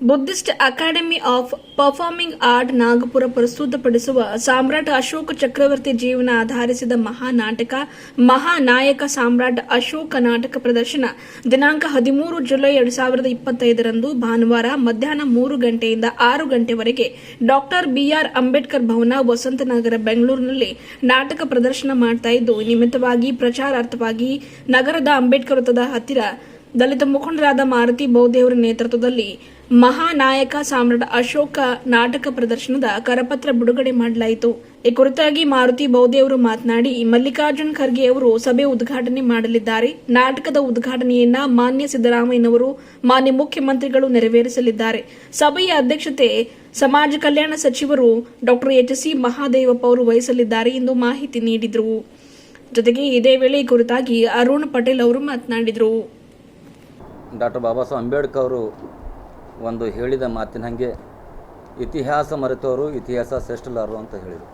Buddhist academy of performing art Nagpur ಪ್ರಸ್ತುತಪಡಿಸುವ ಸಾಮ್ರಾಟ್ ಅಶೋಕ ಚಕ್ರವರ್ತಿ ಜೀವನ ಆಧರಿಸಿದ ಮಹಾನಾಟಕ ಮಹಾನಾಯಕ ಸಾಮ್ರಾಟ್ ಅಶೋಕ ನಾಟಕ ಪ್ರದರ್ಶನ. ದಿನಾಂಕ ಹದಿಮೂರು ಜುಲೈ ಎರಡು ಸಾವಿರದ ಇಪ್ಪತ್ತೈದರಂದು ಭಾನುವಾರ ಮಧ್ಯಾಹ್ನ ಮೂರು ಗಂಟೆಯಿಂದ ಆರು ಗಂಟೆವರೆಗೆ ಡಾಕ್ಟರ್ ಬಿಆರ್ ಅಂಬೇಡ್ಕರ್ ಭವನ, ವಸಂತನಗರ, ಬೆಂಗಳೂರಿನಲ್ಲಿ ನಾಟಕ ಪ್ರದರ್ಶನ ಮಾಡ್ತಾ ಇದ್ದು ನಿಮಿತ್ತವಾಗಿ ಪ್ರಚಾರಾರ್ಥವಾಗಿ ನಗರದ ಅಂಬೇಡ್ಕರ್ ವೃತ್ತದ ಹತ್ತಿರ ದಲಿತ ಮುಖಂಡರಾದ ಮಾರುತಿ ಬೌದೇವರ ನೇತೃತ್ವದಲ್ಲಿ ಮಹಾನಾಯಕ ಸಾಮ್ರಾಟ ಅಶೋಕ ನಾಟಕ ಪ್ರದರ್ಶನದ ಕರಪತ್ರ ಬಿಡುಗಡೆ ಮಾಡಲಾಯಿತು. ಈ ಕುರಿತಾಗಿ ಮಾರುತಿ ಬೌದೇವರು ಮಾತನಾಡಿ, ಮಲ್ಲಿಕಾರ್ಜುನ್ ಖರ್ಗೆ ಅವರು ಸಭೆ ಉದ್ಘಾಟನೆ ಮಾಡಲಿದ್ದಾರೆ. ನಾಟಕದ ಉದ್ಘಾಟನೆಯನ್ನ ಮಾನ್ಯ ಸಿದ್ದರಾಮಯ್ಯನವರು, ಮಾನ್ಯ ಮುಖ್ಯಮಂತ್ರಿಗಳು ನೆರವೇರಿಸಲಿದ್ದಾರೆ. ಸಭೆಯ ಅಧ್ಯಕ್ಷತೆ ಸಮಾಜ ಕಲ್ಯಾಣ ಸಚಿವರು ಡಾಕ್ಟರ್ ಎಚ್ ಸಿ ಮಹಾದೇವಪ್ಪ ಅವರು ವಹಿಸಲಿದ್ದಾರೆ ಎಂದು ಮಾಹಿತಿ ನೀಡಿದರು. ಜೊತೆಗೆ ಇದೇ ವೇಳೆ ಈ ಕುರಿತಾಗಿ ಅರುಣ್ ಪಟೇಲ್ ಅವರು ಮಾತನಾಡಿದರು. ಡಾಕ್ಟರ್ ಬಾಬಾ ಸಾಹೇಬ್ ಅಂಬೇಡ್ಕರ್ ಅವರು ಒಂದು ಹೇಳಿದ ಮಾತಿನ ಹಾಗೆ, ಇತಿಹಾಸ ಮರೆತವರು ಇತಿಹಾಸ ಶ್ರೇಷ್ಠಲಾರರು ಅಂತ ಹೇಳಿದರು.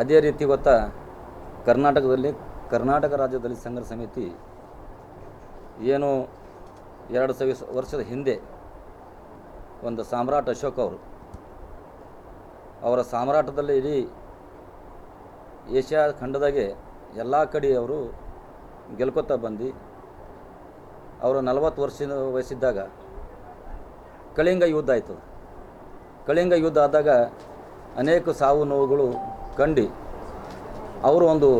ಅದೇ ರೀತಿ ಗೊತ್ತಾ, ಕರ್ನಾಟಕದಲ್ಲಿ, ಕರ್ನಾಟಕ ರಾಜ್ಯದಲ್ಲಿ ಸಂಘ ಸಮಿತಿ ಏನು ಎರಡು ಸಾವಿರ ವರ್ಷದ ಹಿಂದೆ ಒಂದು ಸಾಮ್ರಾಟ್ ಅಶೋಕ್ ಅವರು, ಅವರ ಸಾಮ್ರಾಟದಲ್ಲಿ ಇಡೀ ಏಷ್ಯಾ ಖಂಡದಾಗೆ ಎಲ್ಲ ಕಡೆ ಅವರು ಗೆಲ್ಕೊತಾ ಬಂದು, ಅವರು ನಲವತ್ತು ವರ್ಷ ವಯಸ್ಸಿದ್ದಾಗ ಕಳಿಂಗ ಯುದ್ಧ ಆಯಿತು. ಕಳಿಂಗ ಯುದ್ಧ ಆದಾಗ ಅನೇಕ ಸಾವು ನೋವುಗಳು ಕಂಡು. ಅವರು ಒಂದು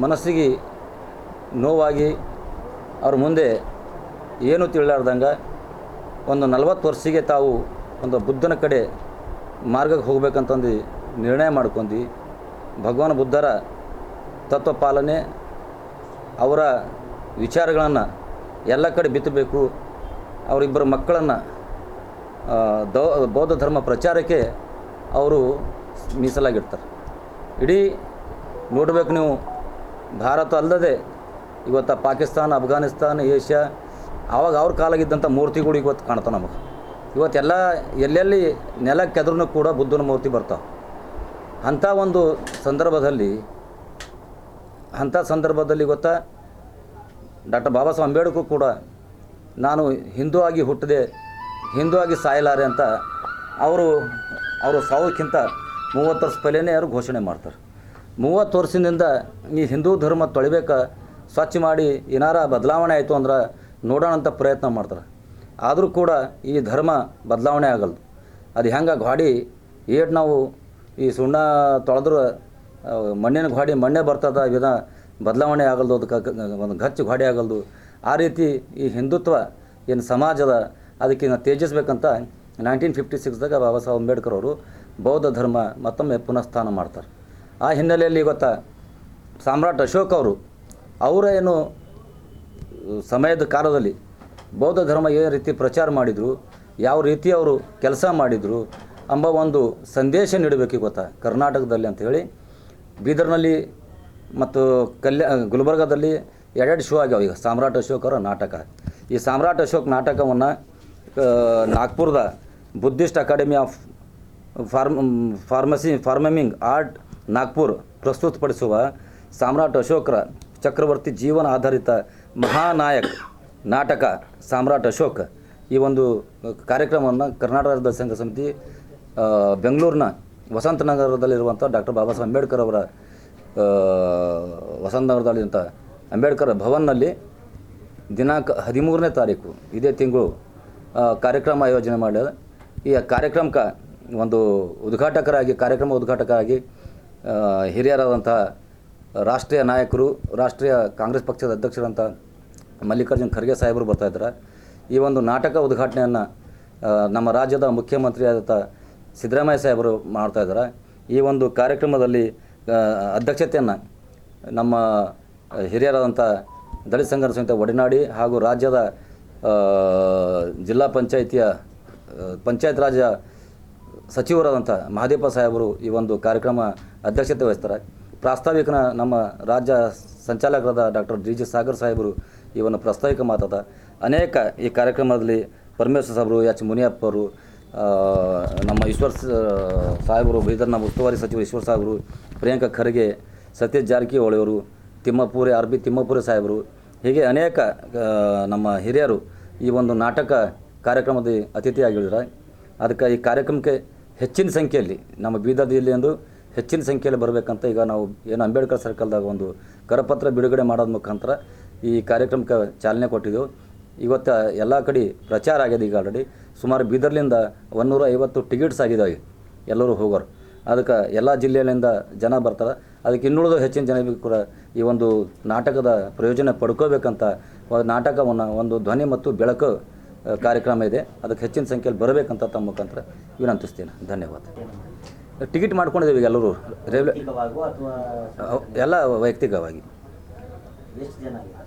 ಮನಸ್ಸಿಗೆ ನೋವಾಗಿ ಅವ್ರ ಮುಂದೆ ಏನು ತಿಳಿಲಾರ್ದಂಗೆ ಒಂದು ನಲವತ್ತು ವರ್ಷಿಗೆ ತಾವು ಒಂದು ಬುದ್ಧನ ಕಡೆ ಮಾರ್ಗಕ್ಕೆ ಹೋಗ್ಬೇಕಂತಂದು ನಿರ್ಣಯ ಮಾಡ್ಕೊಂಡು. ಭಗವಾನ್ ಬುದ್ಧರ ತತ್ವ ಪಾಲನೆ ಅವರ ವಿಚಾರಗಳನ್ನು ಎಲ್ಲ ಕಡೆ ಬಿತ್ತಬೇಕು. ಅವರಿಬ್ಬರ ಮಕ್ಕಳನ್ನು ದೌ, ಬೌದ್ಧ ಧರ್ಮ ಪ್ರಚಾರಕ್ಕೆ ಅವರು ಮೀಸಲಾಗಿರ್ತಾರೆ ಇಡೀ ನೋಡಬೇಕು ನೀವು, ಭಾರತ ಅಲ್ಲದೆ ಇವತ್ತು ಪಾಕಿಸ್ತಾನ, ಅಫ್ಘಾನಿಸ್ತಾನ, ಏಷ್ಯಾ, ಆವಾಗ ಅವ್ರ ಕಾಲಾಗಿದ್ದಂಥ ಮೂರ್ತಿಗಳು ಇವತ್ತು ಕಾಣ್ತಾವೆ ನಮಗೆ. ಇವತ್ತೆಲ್ಲ ಎಲ್ಲೆಲ್ಲಿ ನೆಲ ಕೆದ್ರೂ ಕೂಡ ಬುದ್ಧನ ಮೂರ್ತಿ ಬರ್ತಾವೆ. ಅಂಥ ಒಂದು ಸಂದರ್ಭದಲ್ಲಿ, ಅಂಥ ಸಂದರ್ಭದಲ್ಲಿ ಗೊತ್ತಾ ಡಾಕ್ಟರ್ ಬಾಬಾ ಸಾಹೇಬ್ ಅಂಬೇಡ್ಕರ್ ಕೂಡ ನಾನು ಹಿಂದೂ ಆಗಿ ಹುಟ್ಟಿದೆ ಹಿಂದೂ ಆಗಿ ಸಾಯಲಾರೆ ಅಂತ ಅವರು ಅವರು ಸಾವಕ್ಕಿಂತ ಮೂವತ್ತು ವರ್ಷ ಪೈಲೇನೆ ಅವರು ಘೋಷಣೆ ಮಾಡ್ತಾರೆ. ಮೂವತ್ತು ವರ್ಷದಿಂದ ಈ ಹಿಂದೂ ಧರ್ಮ ತೊಳಿಬೇಕ ಸ್ವಚ್ಛ ಮಾಡಿ ಏನಾರ ಬದಲಾವಣೆ ಆಯಿತು ಅಂದ್ರೆ ನೋಡೋಣ ಅಂತ ಪ್ರಯತ್ನ ಮಾಡ್ತಾರೆ. ಆದರೂ ಕೂಡ ಈ ಧರ್ಮ ಬದಲಾವಣೆ ಆಗಲ್ದು. ಅದು ಹೆಂಗೆ ಗಾಡಿ ಏಟ್ ನಾವು ಈ ಸುಣ್ಣ ತೊಳೆದ್ರೆ ಮಣ್ಣಿನ ಗಾಡಿ ಮಣ್ಣೆ ಬರ್ತದ, ವಿಧ ಬದಲಾವಣೆ ಆಗಲ್ದು, ಅದಕ್ಕೆ ಒಂದು ಗಚ್ಚು ಗಾಡಿ ಆಗಲ್ದು. ಆ ರೀತಿ ಈ ಹಿಂದುತ್ವ ಏನು ಸಮಾಜದ ಅದಕ್ಕೆ ತೇಜಿಸ್ಬೇಕಂತ ನೈನ್ಟೀನ್ ಫಿಫ್ಟಿ ಸಿಕ್ಸ್ದಾಗ ಬಾಬಾ ಸಾಹೇಬ್ ಅಂಬೇಡ್ಕರ್ ಅವರು ಬೌದ್ಧ ಧರ್ಮ ಮತ್ತೊಮ್ಮೆ ಪುನಃಸ್ಥಾನ ಮಾಡ್ತಾರೆ. ಆ ಹಿನ್ನೆಲೆಯಲ್ಲಿ ಗೊತ್ತಾ ಸಾಮ್ರಾಟ್ ಅಶೋಕ್ ಅವರು ಅವರ ಏನು ಸಮಯದ ಕಾಲದಲ್ಲಿ ಬೌದ್ಧ ಧರ್ಮ ಯಾವ ರೀತಿ ಪ್ರಚಾರ ಮಾಡಿದರು, ಯಾವ ರೀತಿ ಅವರು ಕೆಲಸ ಮಾಡಿದರು ಎಂಬ ಒಂದು ಸಂದೇಶ ನೀಡಬೇಕು ಗೊತ್ತಾ ಕರ್ನಾಟಕದಲ್ಲಿ ಅಂತ ಹೇಳಿ. ಬೀದರ್ನಲ್ಲಿ ಮತ್ತು ಕಲ್ಯಾ, ಗುಲ್ಬರ್ಗಾದಲ್ಲಿ ಎರಡೆರಡು ಶೋ ಆಗ್ಯಾವ ಈಗ ಸಾಮ್ರಾಟ್ ಅಶೋಕ್ ಅವರ ನಾಟಕ. ಈ ಸಾಮ್ರಾಟ್ ಅಶೋಕ್ ನಾಟಕವನ್ನು ನಾಗ್ಪುರದ Buddhist academy of form pharmacy, forming, art, Nagpur ಪ್ರಸ್ತುತಪಡಿಸುವ ಸಾಮ್ರಾಟ್ ಅಶೋಕರ ಚಕ್ರವರ್ತಿ ಜೀವನ ಆಧಾರಿತ ಮಹಾನಾಯಕ್ ನಾಟಕ ಸಾಮ್ರಾಟ್ ಅಶೋಕ್. ಈ ಒಂದು ಕಾರ್ಯಕ್ರಮವನ್ನು ಕರ್ನಾಟಕ ರಾಜ್ಯ ಸಂಘ ಸಮಿತಿ ಬೆಂಗಳೂರಿನ ವಸಂತನಗರದಲ್ಲಿರುವಂಥ ಡಾಕ್ಟರ್ ಬಾಬಾ ಸಾಹೇಬ್ ಅಂಬೇಡ್ಕರ್ ಅವರ ವಸಂತ ವಸಂತನಗರದಲ್ಲಿರುವಂಥ ಅಂಬೇಡ್ಕರ್ ಭವನ್ನಲ್ಲಿ ದಿನಾಂಕ ಹದಿಮೂರನೇ ತಾರೀಕು, ಇದೇ ತಿಂಗಳು ಕಾರ್ಯಕ್ರಮ ಆಯೋಜನೆ ಮಾಡ್ಯಾರ. ಈ ಕಾರ್ಯಕ್ರಮಕ್ಕೆ ಒಂದು ಉದ್ಘಾಟಕರಾಗಿ, ಕಾರ್ಯಕ್ರಮ ಉದ್ಘಾಟಕರಾಗಿ ಹಿರಿಯರಾದಂಥ ರಾಷ್ಟ್ರೀಯ ನಾಯಕರು, ರಾಷ್ಟ್ರೀಯ ಕಾಂಗ್ರೆಸ್ ಪಕ್ಷದ ಅಧ್ಯಕ್ಷರಂಥ ಮಲ್ಲಿಕಾರ್ಜುನ್ ಖರ್ಗೆ ಸಾಹೇಬರು ಬರ್ತಾ ಇದ್ದಾರೆ ಈ ಒಂದು ನಾಟಕ ಉದ್ಘಾಟನೆಯನ್ನು ನಮ್ಮ ರಾಜ್ಯದ ಮುಖ್ಯಮಂತ್ರಿ ಆದಂಥ ಸಿದ್ದರಾಮಯ್ಯ ಸಾಹೇಬರು ಮಾಡ್ತಾಯಿದ್ದಾರೆ ಈ ಒಂದು ಕಾರ್ಯಕ್ರಮದಲ್ಲಿ ಅಧ್ಯಕ್ಷತೆಯನ್ನು ನಮ್ಮ ಹಿರಿಯರಾದಂಥ ದಲಿತ ಸಂಘರ್ಷ ಒಡನಾಡಿ ಹಾಗೂ ರಾಜ್ಯದ ಜಿಲ್ಲಾ ಪಂಚಾಯಿತಿಯ ಪಂಚಾಯತ್ ರಾಜ ಸಚಿವರಾದಂಥ ಮಹದೇವ ಸಾಹೇಬರು ಈ ಒಂದು ಕಾರ್ಯಕ್ರಮ ಅಧ್ಯಕ್ಷತೆ ವಹಿಸ್ತಾರೆ. ಪ್ರಾಸ್ತಾವಿಕನ ನಮ್ಮ ರಾಜ್ಯ ಸಂಚಾಲಕರಾದ ಡಾಕ್ಟರ್ ಡಿ ಜಿ ಸಾಗರ್ ಸಾಹೇಬರು ಈ ಒಂದು ಪ್ರಾಸ್ತಾವಿಕ ಮಾತಾದ. ಅನೇಕ ಈ ಕಾರ್ಯಕ್ರಮದಲ್ಲಿ ಪರಮೇಶ್ವರ ಸಾಹೇಬರು, ಎಚ್ ಮುನಿಯಪ್ಪ ಅವರು ನಮ್ಮ ಈಶ್ವರ್ ಸಾಹೇಬರು ಬೀದರ್ನ ಉಸ್ತುವಾರಿ ಸಚಿವ ಈಶ್ವರ್ ಸಾಹೇಬರು, ಪ್ರಿಯಾಂಕಾ ಖರ್ಗೆ ಸತೀಶ್ ಜಾರಕಿಹೊಳಿಯವರು ತಿಮ್ಮಪುರಿ, ಆರ್ ಬಿ ತಿಮ್ಮಪುರಿ ಸಾಹೇಬರು ಹೀಗೆ ಅನೇಕ ನಮ್ಮ ಹಿರಿಯರು ಈ ಒಂದು ನಾಟಕ ಕಾರ್ಯಕ್ರಮದ ಅತಿಥಿಯಾಗಿದ್ದಾರೆ ಅದಕ್ಕೆ ಈ ಕಾರ್ಯಕ್ರಮಕ್ಕೆ ಹೆಚ್ಚಿನ ಸಂಖ್ಯೆಯಲ್ಲಿ, ನಮ್ಮ ಬೀದರ್ ಜಿಲ್ಲೆಯಂದು ಹೆಚ್ಚಿನ ಸಂಖ್ಯೆಯಲ್ಲಿ ಬರಬೇಕಂತ ಈಗ ನಾವು ಏನು ಅಂಬೇಡ್ಕರ್ ಸರ್ಕಲ್ದಾಗ ಒಂದು ಕರಪತ್ರ ಬಿಡುಗಡೆ ಮಾಡೋದ ಮುಖಾಂತರ ಈ ಕಾರ್ಯಕ್ರಮಕ್ಕೆ ಚಾಲನೆ ಕೊಟ್ಟಿದ್ದೆವು. ಇವತ್ತು ಎಲ್ಲ ಕಡೆ ಪ್ರಚಾರ ಆಗಿದೆ ಈಗ ಆಲ್ರೆಡಿ ಸುಮಾರು ಬೀದರ್ಲಿಂದ ಒಂದೂರ ಐವತ್ತು ಟಿಕೆಟ್ಸ್ ಆಗಿದ್ದಾವೆ ಎಲ್ಲರೂ ಹೋಗೋರು. ಅದಕ್ಕೆ ಎಲ್ಲ ಜಿಲ್ಲೆಗಳಿಂದ ಜನ ಬರ್ತಾರೆ. ಅದಕ್ಕೆ ಇನ್ನುಳಿದ ಹೆಚ್ಚಿನ ಜನರಿಗೆ ಕೂಡ ಈ ಒಂದು ನಾಟಕದ ಪ್ರಯೋಜನ ಪಡ್ಕೋಬೇಕಂತ ನಾಟಕವನ್ನು ಒಂದು ಧ್ವನಿ ಮತ್ತು ಬೆಳಕು ಕಾರ್ಯಕ್ರಮ ಇದೆ. ಅದಕ್ಕೆ ಹೆಚ್ಚಿನ ಸಂಖ್ಯೆಯಲ್ಲಿ ಬರಬೇಕಂತ ತಮ್ಮ ಮುಖಾಂತರ ವಿನಂತಿಸ್ತೇನೆ. ಧನ್ಯವಾದ. ಟಿಕೆಟ್ ಮಾಡ್ಕೊಂಡಿದ್ದೀವಿ ಈಗ ಎಲ್ಲರೂ. ರೈಲ್ವೆ ಎಲ್ಲ ವೈಯಕ್ತಿಕವಾಗಿ.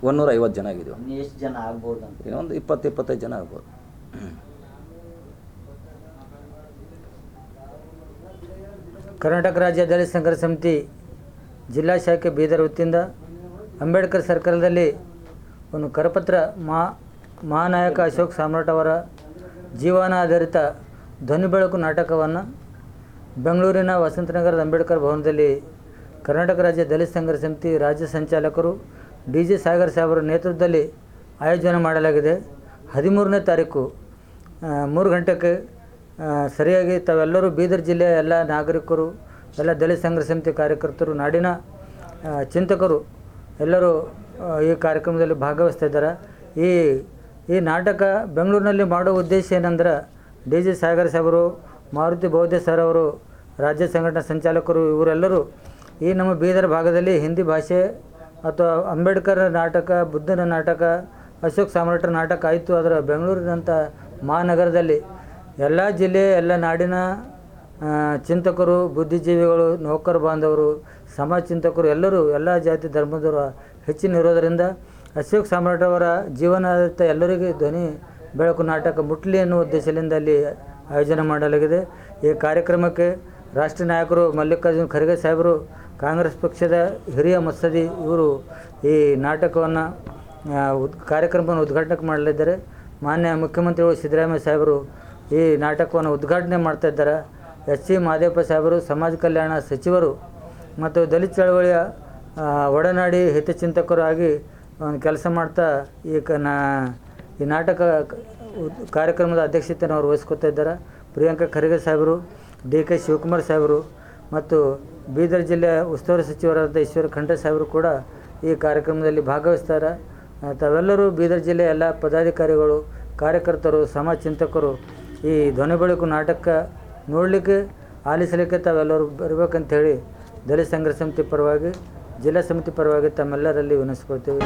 ಒಂದೂರ ಐವತ್ತು ಜನ ಆಗಿದ್ದೀವಿ. ಇನ್ನು ಎಷ್ಟು ಜನ ಆಗ್ಬೋದು ಅಂತ ಇನ್ನೊಂದು ಇಪ್ಪತ್ತು ಇಪ್ಪತ್ತೈದು ಜನ ಆಗ್ಬೋದು. ಕರ್ನಾಟಕ ರಾಜ್ಯ ದಲಿತ ಸಂಘರ್ಷ ಸಮಿತಿ ಜಿಲ್ಲಾ ಶಾಖೆ ಬೀದರ್ ವತಿಯಿಂದ ಅಂಬೇಡ್ಕರ್ ಸರ್ಕಲ್ದಲ್ಲಿ ಒಂದು ಕರಪತ್ರ ಮಹಾ, ಮಹಾನಾಯಕ ಅಶೋಕ್ ಸಾಮ್ರಾಟ್ ಅವರ ಜೀವನಾಧಾರಿತ ಧ್ವನಿ ಬೆಳಕು ನಾಟಕವನ್ನು ಬೆಂಗಳೂರಿನ ವಸಂತನಗರದ ಅಂಬೇಡ್ಕರ್ ಭವನದಲ್ಲಿ ಕರ್ನಾಟಕ ರಾಜ್ಯ ದಲಿತ ಸಂಘರ್ಷ ಸಮಿತಿ ರಾಜ್ಯ ಸಂಚಾಲಕರು ಡಿ ಜಿ ಸಾಗರ್ ಸಾಹೇಬರ ನೇತೃತ್ವದಲ್ಲಿ ಆಯೋಜನೆ ಮಾಡಲಾಗಿದೆ. ಹದಿಮೂರನೇ ತಾರೀಕು ಮೂರು ಗಂಟೆಗೆ ಸರಿಯಾಗಿ ತಾವೆಲ್ಲರೂ ಬೀದರ್ ಜಿಲ್ಲೆಯ ಎಲ್ಲ ನಾಗರಿಕರು ಎಲ್ಲ ದಲಿತ ಸಂಘ ಸಮಿತಿ ಕಾರ್ಯಕರ್ತರು, ನಾಡಿನ ಚಿಂತಕರು ಎಲ್ಲರೂ ಈ ಕಾರ್ಯಕ್ರಮದಲ್ಲಿ ಭಾಗವಹಿಸ್ತಾ ಇದ್ದಾರೆ ಈ ಈ ನಾಟಕ ಬೆಂಗಳೂರಿನಲ್ಲಿ ಮಾಡೋ ಉದ್ದೇಶ ಏನಂದ್ರೆ ಡಿ ಜಿ ಸಾಗರ್ ಸಾಹೇಬರು, ಮಾರುತಿ ಬೌದ್ಧ ಸರ್ ಅವರು, ರಾಜ್ಯ ಸಂಘಟನಾ ಸಂಚಾಲಕರು, ಇವರೆಲ್ಲರೂ ಈ ನಮ್ಮ ಬೀದರ್ ಭಾಗದಲ್ಲಿ ಹಿಂದಿ ಭಾಷೆ ಅಥವಾ ಅಂಬೇಡ್ಕರ್ ನಾಟಕ, ಬುದ್ಧನ ನಾಟಕ, ಅಶೋಕ್ ಸಾಮ್ರಾಟರ ನಾಟಕ ಆಯಿತು. ಅದರ ಬೆಂಗಳೂರಿನಂಥ ಮಹಾನಗರದಲ್ಲಿ ಎಲ್ಲ ಜಿಲ್ಲೆ, ಎಲ್ಲ ನಾಡಿನ ಚಿಂತಕರು, ಬುದ್ಧಿಜೀವಿಗಳು, ನೌಕರ ಬಾಂಧವರು ಸಮಾಜ ಚಿಂತಕರು ಎಲ್ಲರೂ ಎಲ್ಲ ಜಾತಿ ಧರ್ಮದವರು ಹೆಚ್ಚಿನ ಇರೋದರಿಂದ ಅಶೋಕ್ ಸಾಮ್ರಾಟ್ ಅವರ ಜೀವನಾಧಾರಿತ ಎಲ್ಲರಿಗೂ ಧ್ವನಿ ಬೆಳಕು ನಾಟಕ ಮುಟ್ಲಿ ಎನ್ನುವ ಉದ್ದೇಶದಿಂದ ಅಲ್ಲಿ ಆಯೋಜನೆ ಮಾಡಲಾಗಿದೆ. ಈ ಕಾರ್ಯಕ್ರಮಕ್ಕೆ ರಾಷ್ಟ್ರೀಯ ನಾಯಕರು ಮಲ್ಲಿಕಾರ್ಜುನ್ ಖರ್ಗೆ ಸಾಹೇಬರು, ಕಾಂಗ್ರೆಸ್ ಪಕ್ಷದ ಹಿರಿಯ ಮಸದಿ ಇವರು ಈ ನಾಟಕವನ್ನು ಕಾರ್ಯಕ್ರಮವನ್ನು ಉದ್ಘಾಟನೆ ಮಾಡಲಿದ್ದಾರೆ. ಮಾನ್ಯ ಮುಖ್ಯಮಂತ್ರಿಗಳು ಸಿದ್ದರಾಮಯ್ಯ ಸಾಹೇಬರು ಈ ನಾಟಕವನ್ನು ಉದ್ಘಾಟನೆ ಮಾಡ್ತಾ ಇದ್ದಾರೆ. ಎಸ್ ಸಿ ಮಹದೇವಪ್ಪ ಸಾಹೇಬರು, ಸಮಾಜ ಕಲ್ಯಾಣ ಸಚಿವರು ಮತ್ತು ದಲಿತ ಚಳವಳಿಯ ಒಡನಾಡಿ ಹಿತಚಿಂತಕರು ಆಗಿ ಒಂದು ಕೆಲಸ ಮಾಡ್ತಾ ಈ ಕ, ನಾ, ಈ ನಾಟಕ ಕಾರ್ಯಕ್ರಮದ ಅಧ್ಯಕ್ಷತೆಯನ್ನು ಅವರು ವಹಿಸ್ಕೊತಾ ಇದ್ದಾರೆ. ಪ್ರಿಯಾಂಕಾ ಖರ್ಗೆ ಸಾಹೇಬರು ಡಿ ಕೆ ಶಿವಕುಮಾರ್ ಸಾಹೇಬರು ಮತ್ತು ಬೀದರ್ ಜಿಲ್ಲೆಯ ಉಸ್ತುವಾರಿ ಸಚಿವರಾದ ಈಶ್ವರ ಖಂಡ್ರೆ ಸಾಹೇಬರು ಕೂಡ ಈ ಕಾರ್ಯಕ್ರಮದಲ್ಲಿ ಭಾಗವಹಿಸ್ತಾರೆ. ತಾವೆಲ್ಲರೂ ಬೀದರ್ ಜಿಲ್ಲೆಯ ಎಲ್ಲ ಪದಾಧಿಕಾರಿಗಳು, ಕಾರ್ಯಕರ್ತರು, ಸಮಾಜ ಚಿಂತಕರು ಈ ಧ್ವನಿ ಬೆಳಕು ನಾಟಕ ನೋಡಲಿಕ್ಕೆ ಆಲಿಸಲಿಕ್ಕೆ ತಾವೆಲ್ಲರೂ ಬರಬೇಕಂತ ಹೇಳಿ ದಲಿತ ಸಂಘರ್ಷ ಸಮಿತಿ ಪರವಾಗಿ ಜಿಲ್ಲಾ ಸಮಿತಿ ಪರವಾಗಿ ತಮ್ಮೆಲ್ಲರಲ್ಲಿ ವಿನಿಸ್ಕೊಳ್ತೀವಿ